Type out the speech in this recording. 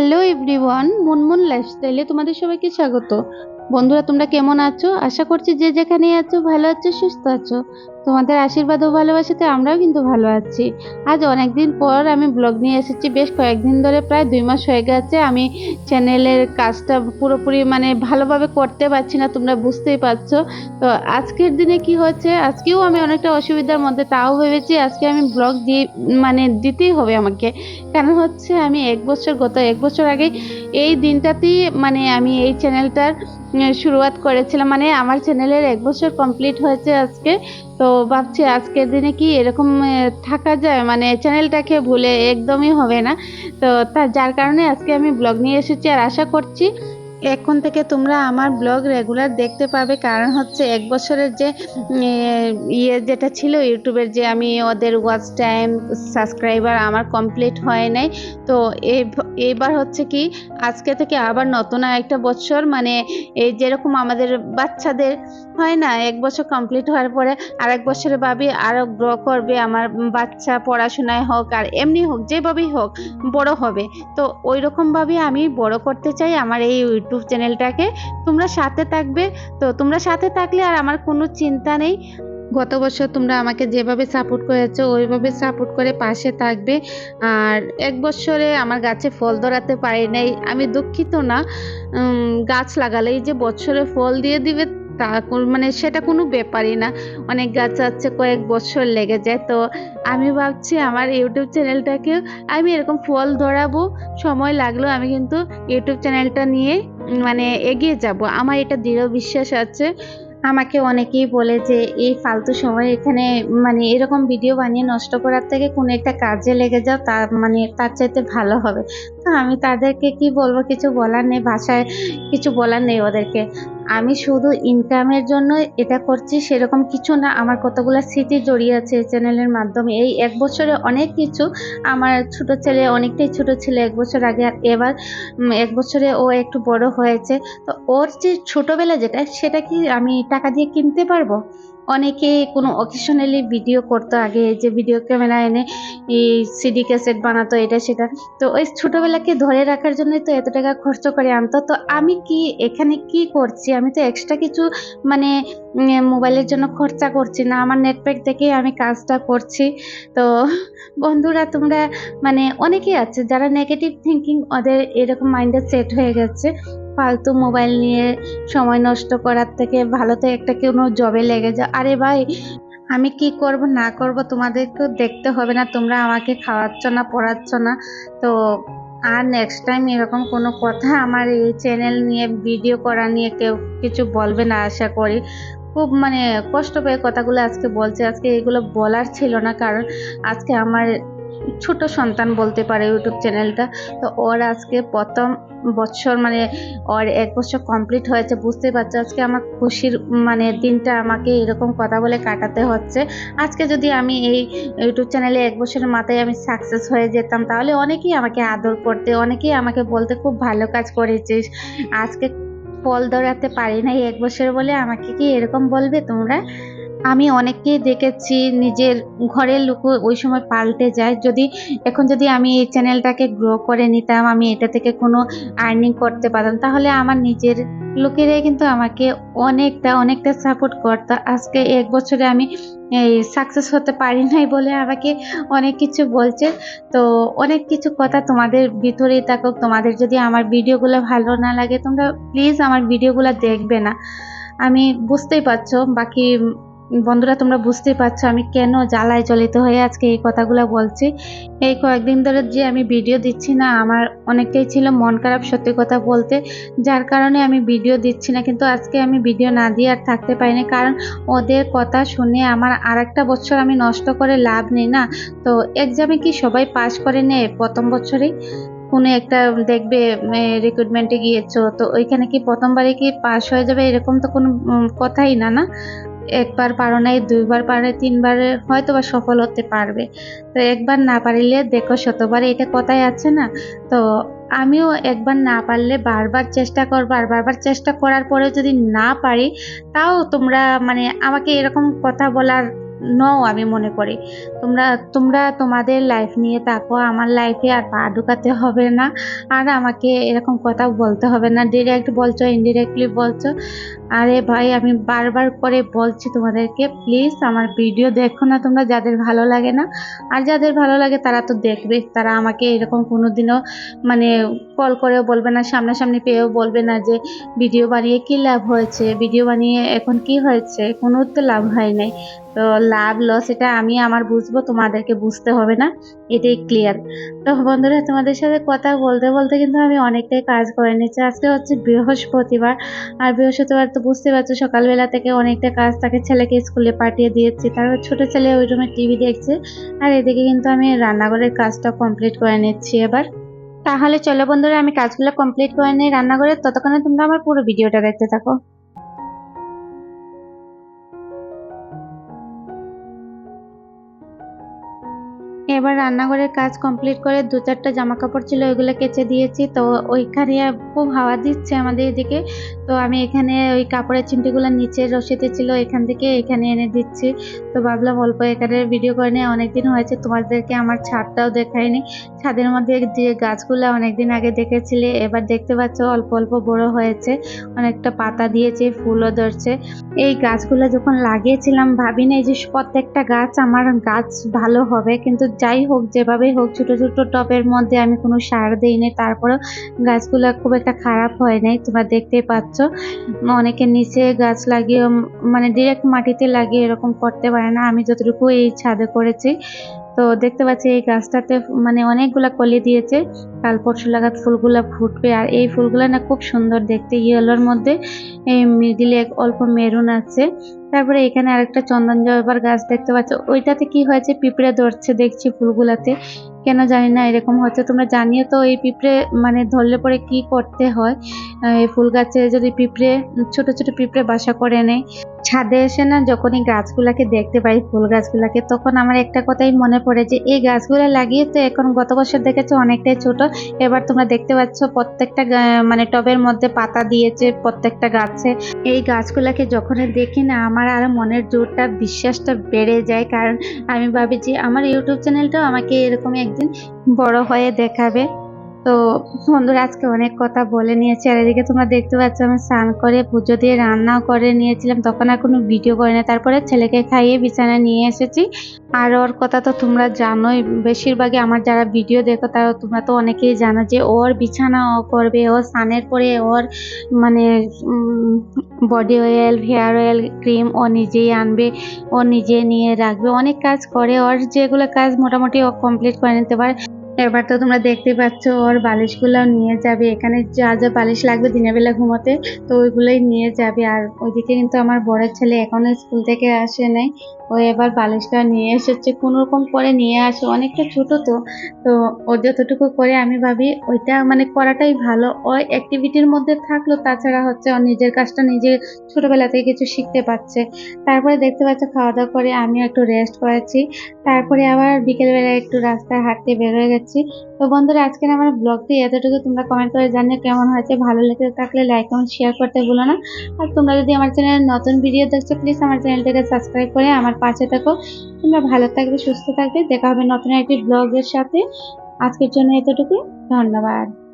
Hello everyone Munmun লাইফস্টাইলে তোমাদের সবাইকে স্বাগত। বন্ধুরা, তোমরা কেমন আছো? আশা করছি যে যেখানে আছো, ভালো আছো, সুস্থ আছো। তোমাদের আশীর্বাদ ও ভালোবাসাতে আমরাও কিন্তু ভালো আছি। আজ অনেক দিন পর আমি ব্লগ নিয়ে এসেছি। বেশ কয়েকদিন ধরে, প্রায় দুই মাস হয়ে গেছে আমি চ্যানেলের কাজটা পুরোপুরি মানে ভালোভাবে করতে পারছি না, তোমরা বুঝতেই পারছ। তো আজকের দিনে কি হচ্ছে আজকেও আমি অনেকটা অসুবিধার মধ্যে, তাও ভেবেছি আজকে আমি ব্লগ দিয়ে মানে দিতেই হবে আমাকে। কারণ হচ্ছে, আমি এক বছর, গত এক বছর আগে এই দিনটাতেই মানে আমি এই চ্যানেলটার শুরুয়াত করেছিলাম। মানে আমার চ্যানেলের এক বছর কমপ্লিট হয়েছে আজকে। তো ভাবছি আজকের দিনে কি এরকম থাকা যায়? মানে চ্যানেলটাকে ভুলে একদমই হবে না। তো তা, যার কারণে আজকে আমি ব্লগ নিয়ে এসেছি আর আশা করছি এখন থেকে তোমরা আমার ব্লগ রেগুলার দেখতে পাবে। কারণ হচ্ছে এক বছরের যে ইয়ে যেটা ছিল ইউটিউবের যে আমি ওদের ওয়াচ টাইম সাবস্ক্রাইবার আমার কমপ্লিট হয় নাই। তো এই এইবার হচ্ছে কি, আজকে থেকে আবার নতুন একটা বছর মানে এই যেরকম আমাদের বাচ্চাদের হয় না, এক বছর কমপ্লিট হওয়ার পরে আর এক বছরে ভাবি আরও গ্রো করবে আমার বাচ্চা পড়াশোনায় হোক, আর এমনি হোক, যেভাবেই হোক, বড় হবে। তো ওই রকমভাবে আমি বড় করতে চাই আমার এই ইউটিউব চ্যানেলটাকে। তোমরা সাথে থাকবে। তো তোমরা সাথে থাকলে আর আমার কোনো চিন্তা নেই। গত বছর তোমরা আমাকে যেভাবে সাপোর্ট করেছ, ওইভাবে সাপোর্ট করে পাশে থাকবে। আর এক বছরে আমার গাছে ফল ধরাতে পারি নাই। আমি দুঃখিত না। গাছ লাগালেই যে বছরে ফল দিয়ে দিবে তা মানে সেটা কোনো ব্যাপারই না। অনেক গাছ আছে, কয়েক বছর লেগে যায়। তো আমি ভাবছি আমার ইউটিউব চ্যানেলটাকে আমি এরকম ফল ধরাবো, সময় লাগলেও আমি কিন্তু ইউটিউব চ্যানেলটা নিয়ে মানে এগিয়ে যাব। আমার এটা দৃঢ় বিশ্বাস আছে। আমাকে অনেকেই বলে যে, এই ফালতু সময় এখানে মানে এরকম ভিডিও বানিয়ে নষ্ট করার থেকে কোনো একটা কাজে লেগে যাও, তা মানে তার চাইতে ভালো হবে। আমি তাদেরকে কি বলব? কিছু বলার নেই, ভাষায় কিছু বলার নেই ওদেরকে। আমি শুধু ইনকামের জন্য এটা করছি, সেরকম কিছু না। আমার কতগুলো স্মৃতি জড়িয়ে আছে চ্যানেলের মাধ্যমে। এই এক বছরে অনেক কিছু আমার ছোট ছেলে, অনেকটাই ছোট ছিল এক বছর আগে, আর এবার এক বছরে ও একটু বড় হয়েছে। তো ওর যে ছোটবেলা যেটা, সেটা কি আমি টাকা দিয়ে কিনতে পারব? অনেকে কোনো অকেশনালি ভিডিও করতো আগে যে ভিডিও ক্যামেরা এনে সিডি ক্যাসেট বানাতো, এটা সেটা। তো ওই ছোটোবেলাকে ধরে রাখার জন্যই তো এত টাকা খরচ করে আনতো। তো আমি কি এখানে কি করছি? আমি তো এক্সট্রা কিছু মানে মোবাইলের জন্য খরচা করছি না। আমার নেট প্যাক থেকেই আমি কাজটা করছি। তো বন্ধুরা, তোমরা মানে অনেকেই আছে যারা নেগেটিভ থিঙ্কিং ওদের এরকম মাইন্ডে সেট হয়ে গেছে। ফালতু মোবাইল নিয়ে সময় নষ্ট করার থেকে ভালো তো একটা কোনো জবে লেগে যাও। আরে ভাই, আমি কি করব, না করব তোমাদেরকেও দেখতে হবে না, তোমরা আমাকে খাওয়াচ্ছ না, পড়াচ্ছ না। তো আর নেক্সট টাইম এরকম কোনো কথা আমার এই চ্যানেল নিয়ে ভিডিও করা নিয়ে কেউ কিছু বলবে না, আশা করি। খুব মানে কষ্ট পেয়ে কথাগুলো আজকে বলছে। আজকে এগুলো বলার ছিল না, কারণ আজকে আমার ছোট সন্তান বলতে পারে ইউটিউব চ্যানেলটা। তো ওর আজকে প্রথম বছর মানে ওর এক বছর কমপ্লিট হয়েছে, বুঝতেই পারছ আজকে আমার খুশির মানে দিনটা আমাকে এরকম কথা বলে কাটাতে হচ্ছে। আজকে যদি আমি এই ইউটিউব চ্যানেলে এক বছরের মাথায় আমি সাকসেস হয়ে যেতাম, তাহলে অনেকেই আমাকে আদর করতে, অনেকেই আমাকে বলতে খুব ভালো কাজ করেছিস। আজকে ফল ধরাতে পারি নাই এক বছর বলে, আমাকে কি এরকম বলবে তোমরা? আমি অনেককেই দেখেছি, নিজের ঘরের লোক ওই সময় পাল্টে যায়। যদি, এখন যদি আমি এই চ্যানেলটাকে গ্রো করে নিতাম, আমি এটা থেকে কোনো আর্নিং করতে পারতাম, তাহলে আমার নিজের লোকেরাই কিন্তু আমাকে অনেকটা অনেকটা সাপোর্ট করতো। আজকে এক বছরে আমি এই সাকসেস হতে পারি নাই বলে আমাকে অনেক কিছু বলছে। তো অনেক কিছু কথা তোমাদের ভিতরেই থাকুক। তোমাদের যদি আমার ভিডিওগুলো ভালো না লাগে, তোমরা প্লিজ আমার ভিডিওগুলো দেখবে না। আমি বুঝতেই পারছ, বাকি বন্ধুরা, তোমরা বুঝতেই পারছ আমি কেন জ্বালায় জ্বলিত হয়ে আজকে এই কথাগুলো বলছি। এই কয়েকদিন ধরে যে আমি ভিডিও দিচ্ছি না, আমার অনেকটাই ছিল মন খারাপ সত্যি কথা বলতে। যার কারণে আমি ভিডিও দিচ্ছি না, কিন্তু আজকে আমি ভিডিও না দিয়ে আর থাকতে পারিনি। কারণ ওদের কথা শুনে আমার আর একটা বছর আমি নষ্ট করে লাভ নেই না? তো এক্সামে কি সবাই পাস করে নেয় প্রথম বছরেই কোনো একটা দেখবে রিক্রুটমেন্টে গিয়েছো, তো ওইখানে কি প্রথমবারে কি পাস হয়ে যাবে এরকম তো কোনো কথাই না না? একবার পারো নাই, দুইবার পারে, তিনবারে হয়তো বা সফল হতে পারবে। তো একবার না পারিলে দেখো শতবার এটা কথায় আছে না? তো আমিও একবার না পারলে বারবার চেষ্টা করব, আর বারবার চেষ্টা করার পরে যদি না পারি, তাও তোমরা মানে আমাকে এরকম কথা বলার নও আমি মনে করি। তোমরা তোমরা তোমাদের লাইফ নিয়ে থাকো, আমার লাইফে আর পা ঢুকাতে হবে না। আর আমাকে এরকম কথা বলতে হবে না। ডিরেক্ট বলছো ইনডিরেক্টলি বলছো। আরে ভাই, আমি বারবার করে বলছি তোমাদেরকে প্লিজ আমার ভিডিও দেখো না তোমরা, যাদের ভালো লাগে না। আর যাদের ভালো লাগে, তারা তো দেখবে। তারা আমাকে এরকম কোনো দিনও মানে কল করেও বলবে না, সামনাসামনি পেয়েও বলবে না যে ভিডিও বানিয়ে কি লাভ হয়েছে? ভিডিও বানিয়ে এখন কি হয়েছে? কোনো তো লাভ হয় নাই। তো লাভ লস এটা আমি আমার বুঝব, তোমাদেরকে বুঝতে হবে না, এটাই ক্লিয়ার তো বন্ধুরা, তোমাদের সাথে কথা বলতে বলতে কিন্তু আমি অনেকটাই কাজ করে নিচ্ছি আজকে হচ্ছে বৃহস্পতিবার, আর বৃহস্পতিবার তো বুঝতে পারছ, সকালবেলা থেকে অনেকটা কাজ তাকে ছেলেকে স্কুলে পাঠিয়ে দিয়েছি। তারপর ছোট ছেলে ওই রুমে টিভি দেখছে, আর এদিকে কিন্তু আমি রান্নাঘরের কাজটা কমপ্লিট করে নিচ্ছি এবার। তাহলে চলো বন্ধুরা, আমি কাজগুলো কমপ্লিট করে নিই রান্নাঘরে। ততক্ষণে তোমরা আমার পুরো ভিডিওটা দেখতে থাকো। এবার রান্নাঘরের কাজ কমপ্লিট করে দু চারটা জামা কাপড় ছিল, ওইগুলো কেচে দিয়েছি। তো ওইখানে খুব হাওয়া দিচ্ছে আমাদের এদিকে। তো আমি এখানে ওই কাপড়ের চিমটিগুলো নিচে রসিতে ছিল, এখান থেকে এখানে এনে দিচ্ছি। তো ভাবলাম অল্প এখানে ভিডিও করে নিয়ে অনেকদিন হয়েছে, তোমাদেরকে আমার ছাদটাও দেখায়নি ছাদের মধ্যে যে গাছগুলো অনেকদিন আগে দেখেছিলে, এবার দেখতে পাচ্ছ অল্প অল্প বড় হয়েছে, অনেকটা পাতা দিয়েছে, ফুলও ধরছে। এই গাছগুলো যখন লাগিয়েছিলাম, ভাবিনি যে প্রত্যেকটা গাছ আমার গাছ ভালো হবে, কিন্তু যাই হোক, যেভাবেই হোক, ছোট ছোট টবের মধ্যে আমি কোনো সার দিইনি। তারপরেও গাছগুলো খুব একটা খারাপ হয় নাই, তোমরা দেখতেই পাচ্ছ। অনেকে নিচে গাছ লাগিয়ে মানে ডিরেক্ট মাটিতে লাগিয়ে এরকম করতে পারে না। আমি যতটুকু এই ছাদে করেছি, তো দেখতে পাচ্ছি এই গাছটাতে মানে অনেকগুলা কলি দিয়েছে। কাল পরশু লাগাত ফুলগুলা ফুটবে, আর এই ফুলগুলা না খুব সুন্দর দেখতে। ইয়েলোর মধ্যে এই মিডিলে অল্প মেরুন আছে। তারপরে এখানে আরেকটা চন্দন জবার গাছ দেখতে পাচ্ছ। ওইটাতে কি হয়েছে? পিঁপড়ে ধরছে দেখছি ফুলগুলাতে। কেন জানি না, এরকম হচ্ছে। তোমরা জানিও তো এই পিঁপড়ে মানে ধরলে পরে কি করতে হয়? এই ফুল গাছে যদি পিঁপড়ে, ছোট ছোট পিঁপড়ে বাসা করে নেয়। ছাদে এসে না যখনই গাছগুলাকে দেখতে পাই, ফুল গাছগুলাকে, তখন আমার একটা কথাই মনে পড়ে যে, এই গাছগুলো লাগিয়ে তো এখন গত বছর দেখেছ অনেকটাই ছোট। এবার তোমরা দেখতে পাচ্ছ প্রত্যেকটা মানে টবের মধ্যে পাতা দিয়েছে প্রত্যেকটা গাছে। এই গাছগুলাকে যখনই দেখি না, আমার আর মনের জোরটা, বিশ্বাসটা বেড়ে যায়। কারণ আমি ভাবি যে, আমার ইউটিউব চ্যানেলটাও আমাকে এরকম একদিন বড় হয়ে দেখাবে। তো বন্ধুরা, আজকে অনেক কথা বলে নিয়েছি। আর এদিকে তোমরা দেখতে পাচ্ছ, আমি স্নান করে পুজো দিয়ে রান্নাও করে নিয়েছিলাম। তখন আর কোনো ভিডিও করে না। তারপরে ছেলেকে খাইয়ে বিছানায় নিয়ে এসেছি। আর ওর কথা তো তোমরা জানোই। বেশিরভাগই আমার যারা ভিডিও দেখো, তারা তোমরা তো অনেকেই জানো যে ওর বিছানা ও করবে। ও স্নানের পরে ওর মানে body oil hair oil cream ও নিজেই আনবে। ও নিজে নিয়ে রাখবে। অনেক কাজ করে। ওর যেগুলো কাজ মোটামুটি ও কমপ্লিট করে নিতে পারে। এবার তো তোমরা দেখতে পাচ্ছ, ওর বালিশগুলো নিয়ে যাবে। এখানে যা যা বালিশ লাগবে দিনের বেলা ঘুমাতে, তো ওইগুলোই নিয়ে যাবে। আর ওইদিকে কিন্তু আমার বড় ছেলে এখনও স্কুল থেকে আসে নাই। ও এবার বালিশটা নিয়ে এসেছে। কোনো রকম করে নিয়ে আসে। অনেকটা ছোট তো। তো ও যতটুকু করে আমি ভাবি, ওইটা মানে করাটাই ভালো। ওই অ্যাক্টিভিটির মধ্যে থাকল, তাছাড়া হচ্ছে ও নিজের কাজটা নিজে ছোটোবেলা থেকে কিছু শিখতে পারছে। তারপরে দেখতে পাচ্ছ খাওয়া দাওয়া করে আমি একটু রেস্ট করেছি। তারপরে আবার বিকেলবেলা একটু রাস্তায় হাঁটতে বের হয়ে গেছি। তো বন্ধুরা, আজকের আমার ব্লগটি এতটুকু। তোমরা কমেন্ট করে জানিও কেমন হয়েছে। ভালো লেগে থাকলে লাইক কমেন্ট শেয়ার করতে ভুলো না। আর তোমরা যদি আমার চ্যানেলে নতুন ভিডিও দেখছ প্লিজ আমার চ্যানেলটাকে সাবস্ক্রাইব করে আমার পাশে থাকো। তোমরা ভালো থাকবে, সুস্থ থাকবে। দেখা হবে নতুন একটি ব্লগের সাথে। আজকের জন্য এতটুকু ধন্যবাদ।